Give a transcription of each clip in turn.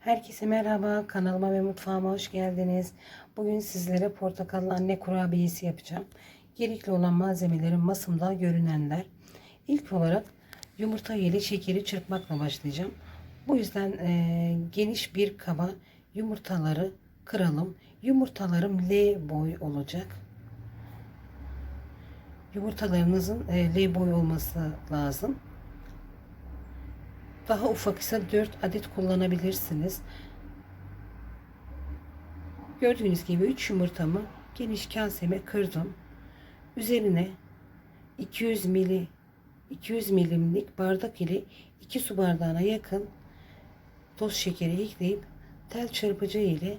Herkese merhaba, kanalıma ve mutfağıma hoş geldiniz. Bugün sizlere portakallı anne kurabiyesi yapacağım. Gerekli olan malzemelerin masamda görünenler. İlk olarak yumurta ile şekeri çırpmakla başlayacağım. Bu yüzden e, geniş bir kaba yumurtaları kıralım. Yumurtalarım L boy olacak. Yumurtalarınızın e, L boy olması lazım. Daha ufak ise 4 adet kullanabilirsiniz. Gördüğünüz gibi 3 yumurtamı geniş kaseme kırdım. Üzerine 200 mili 200 milimlik bardak ile 2 su bardağına yakın toz şekeri ekleyip tel çırpıcı ile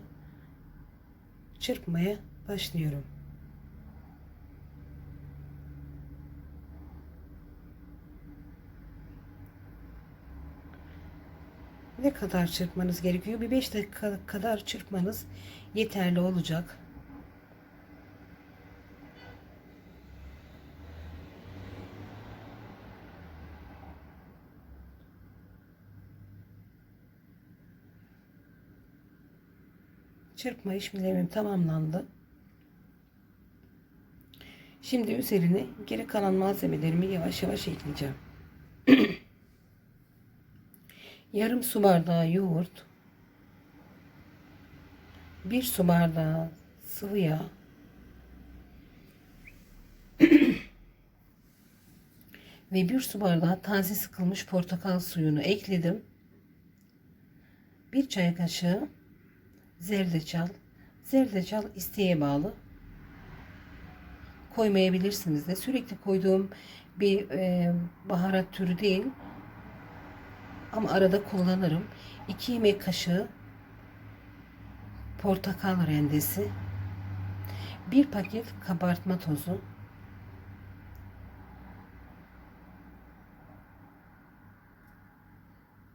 çırpmaya başlıyorum. Ne kadar çırpmanız gerekiyor? Bir 5 dakika kadar çırpmanız yeterli olacak. Çırpma işlemim tamamlandı. Şimdi üzerine geri kalan malzemelerimi yavaş yavaş ekleyeceğim. Yarım su bardağı yoğurt, bir su bardağı sıvı yağ, ve bir su bardağı taze sıkılmış portakal suyunu ekledim. Bir çay kaşığı zerdeçal, zerdeçal isteğe bağlı. Koymayabilirsiniz de. Sürekli koyduğum bir e, baharat türü değil ama arada kullanırım. 2 yemek kaşığı portakal rendesi, bir paket kabartma tozu,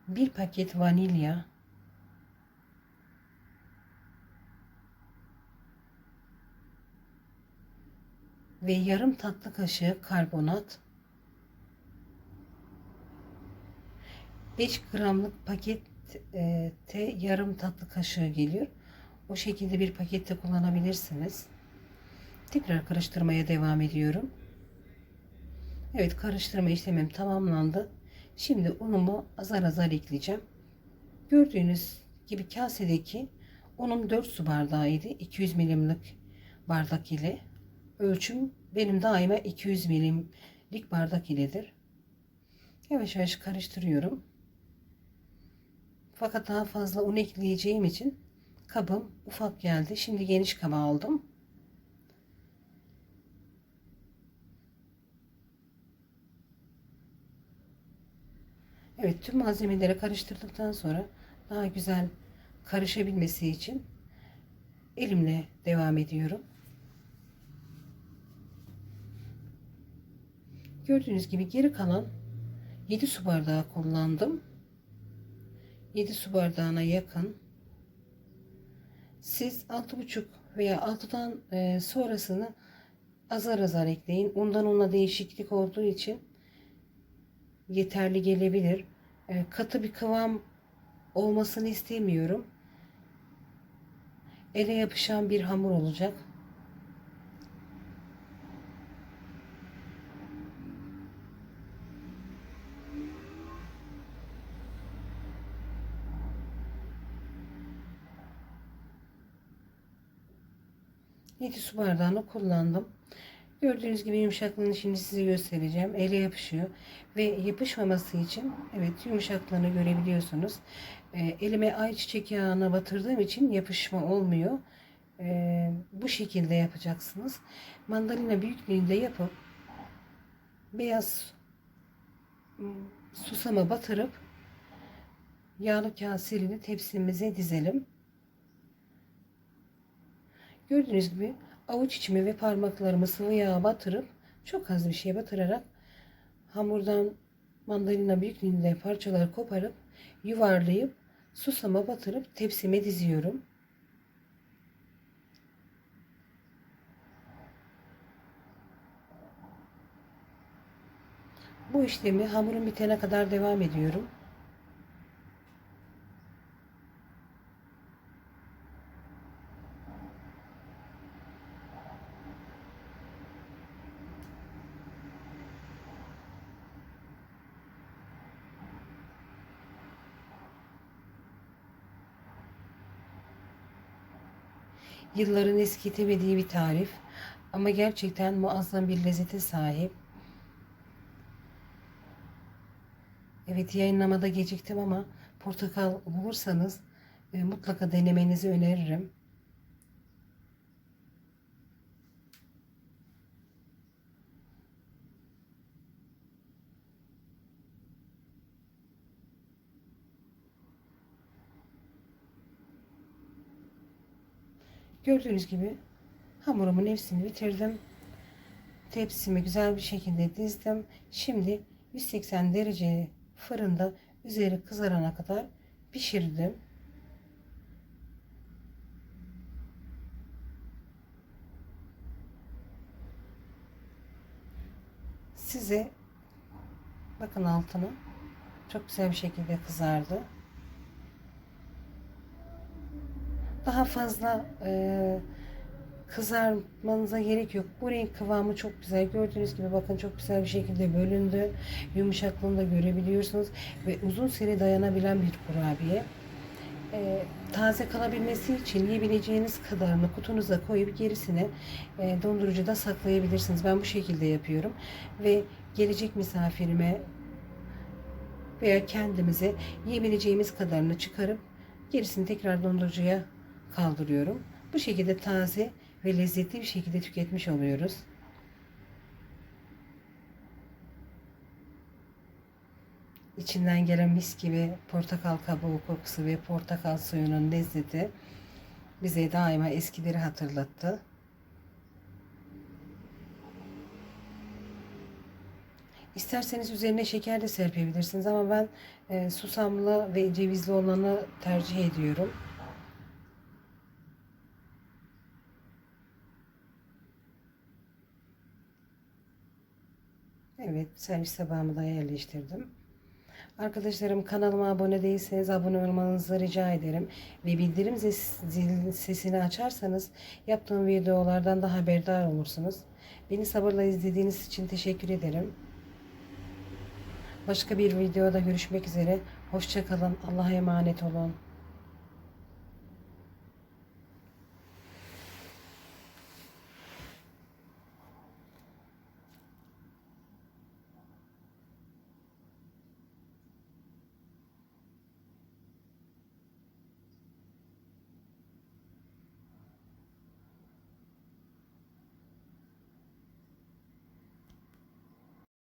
bir paket vanilya, ve yarım tatlı kaşığı karbonat 5 gramlık pakette yarım tatlı kaşığı geliyor. O şekilde bir pakette kullanabilirsiniz. Tekrar karıştırmaya devam ediyorum. Evet karıştırma işlemim tamamlandı. Şimdi unumu azar azar ekleyeceğim. Gördüğünüz gibi kasedeki unum 4 su bardağıydı. 200 milimlik bardak ile. Ölçüm benim daima 200 milimlik bardak iledir. Yavaş yavaş karıştırıyorum. Fakat daha fazla un ekleyeceğim için kabım ufak geldi. Şimdi geniş kaba aldım. Evet tüm malzemeleri karıştırdıktan sonra daha güzel karışabilmesi için elimle devam ediyorum. Gördüğünüz gibi geri kalan 7 su bardağı kullandım. 7 su bardağına yakın. Siz 6,5 veya 6'dan e, sonrasını azar azar ekleyin. Undan una değişiklik olduğu için yeterli gelebilir. E, katı bir kıvam olmasını istemiyorum. Ele yapışan bir hamur olacak. Yedi su bardağını kullandım. Gördüğünüz gibi yumuşaklığını şimdi size göstereceğim. Ele yapışıyor. Ve yapışmaması için evet yumuşaklığını görebiliyorsunuz. E, elime ayçiçek yağına batırdığım için yapışma olmuyor. E, bu şekilde yapacaksınız. Mandalina büyüklüğünde yapıp beyaz susama batırıp yağlı kaserini tepsimize dizelim. Gördüğünüz gibi avuç içimi ve parmaklarımı sıvı yağa batırıp çok az bir şey batırarak hamurdan mandalina büyüklüğünde parçalar koparıp yuvarlayıp susama batırıp tepsime diziyorum. Bu işlemi hamurun bitene kadar devam ediyorum. Yılların eskitemediği bir tarif. Ama gerçekten muazzam bir lezzete sahip. Evet yayınlamada geciktim ama portakal bulursanız e, mutlaka denemenizi öneririm. Gördüğünüz gibi hamurumun hepsini bitirdim. Tepsimi güzel bir şekilde dizdim. Şimdi 180 derece fırında üzeri kızarana kadar pişirdim. Size bakın altını çok güzel bir şekilde kızardı. Daha fazla e, kızarmanıza gerek yok. Bu renk kıvamı çok güzel. Gördüğünüz gibi bakın çok güzel bir şekilde bölündü. Yumuşaklığını da görebiliyorsunuz. Ve uzun süre dayanabilen bir kurabiye. E, taze kalabilmesi için yiyebileceğiniz kadarını kutunuza koyup gerisini e, dondurucuda saklayabilirsiniz. Ben bu şekilde yapıyorum. Ve gelecek misafirime veya kendimize yiyebileceğimiz kadarını çıkarıp gerisini tekrar dondurucuya kaldırıyorum. Bu şekilde taze ve lezzetli bir şekilde tüketmiş oluyoruz. İçinden gelen mis gibi portakal kabuğu kokusu ve portakal suyunun lezzeti bize daima eskileri hatırlattı. İsterseniz üzerine şeker de serpebilirsiniz ama ben e, susamlı ve cevizli olanı tercih ediyorum. Evet, servis tabağımı da yerleştirdim. Arkadaşlarım kanalıma abone değilseniz abone olmanızı rica ederim. Ve bildirim zil sesini açarsanız yaptığım videolardan da haberdar olursunuz. Beni sabırla izlediğiniz için teşekkür ederim. Başka bir videoda görüşmek üzere. Hoşçakalın. Allah'a emanet olun.